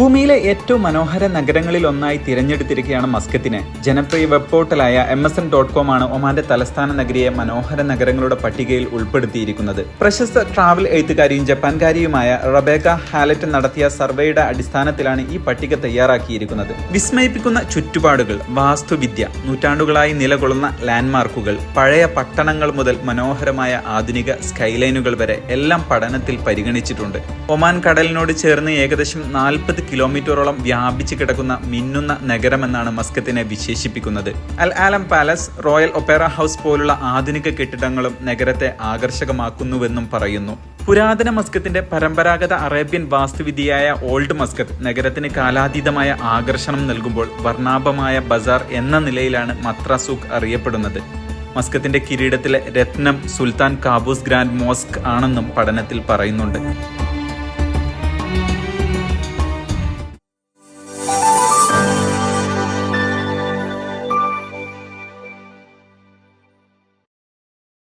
ഭൂമിയിലെ ഏറ്റവും മനോഹര നഗരങ്ങളിൽ ഒന്നായി തിരഞ്ഞെടുത്തിരിക്കുകയാണ് മസ്കത്തിനെ ജനപ്രിയ web പോർട്ടലായ M S N dot com ആണ് ഒമാന്റെ തലസ്ഥാന നഗരിയെ മനോഹര നഗരങ്ങളുടെ പട്ടികയിൽ ഉൾപ്പെടുത്തിയിരിക്കുന്നത്. പ്രശസ്ത ട്രാവൽ എഴുത്തുകാരിയും ജപ്പാൻകാരിയുമായ റബേക്ക ഹാലറ്റ് നടത്തിയ സർവേയുടെ അടിസ്ഥാനത്തിലാണ് ഈ പട്ടിക തയ്യാറാക്കിയിരിക്കുന്നത്. വിസ്മയിപ്പിക്കുന്ന ചുറ്റുപാടുകൾ വാസ്തുവിദ്യ നൂറ്റാണ്ടുകളായി നിലകൊള്ളുന്ന ലാൻഡ്മാർക്കുകൾ പഴയ പട്ടണങ്ങൾ മുതൽ മനോഹരമായ ആധുനിക സ്കൈലൈനുകൾ വരെ എല്ലാം പഠനത്തിൽ പരിഗണിച്ചിട്ടുണ്ട്. ഒമാൻ കടലിനോട് ചേർന്ന് ഏകദേശം നാൽപ്പത് കിലോമീറ്ററോളം വ്യാപിച്ചു കിടക്കുന്ന മിന്നുന്ന നഗരമെന്നാണ് മസ്കത്തിനെ വിശേഷിപ്പിക്കുന്നത്. Al Alam palace royal opera house പോലുള്ള ആധുനിക കെട്ടിടങ്ങളും നഗരത്തെ ആകർഷകമാക്കുന്നുവെന്നും പറയുന്നു. പുരാതന മസ്കത്തിന്റെ പരമ്പരാഗത അറേബ്യൻ വാസ്തുവിദ്യയായ ഓൾഡ് മസ്കത്ത് നഗരത്തിന് കാലാതീതമായ ആകർഷണം നൽകുമ്പോൾ വർണാഭമായ ബസാർ എന്ന നിലയിലാണ് മത്രാസൂഖ് അറിയപ്പെടുന്നത്. മസ്കത്തിന്റെ കിരീടത്തിലെ രത്നം സുൽത്താൻ കാബൂസ് ഗ്രാൻഡ് മോസ്ക് ആണെന്നും പഠനത്തിൽ പറയുന്നുണ്ട്.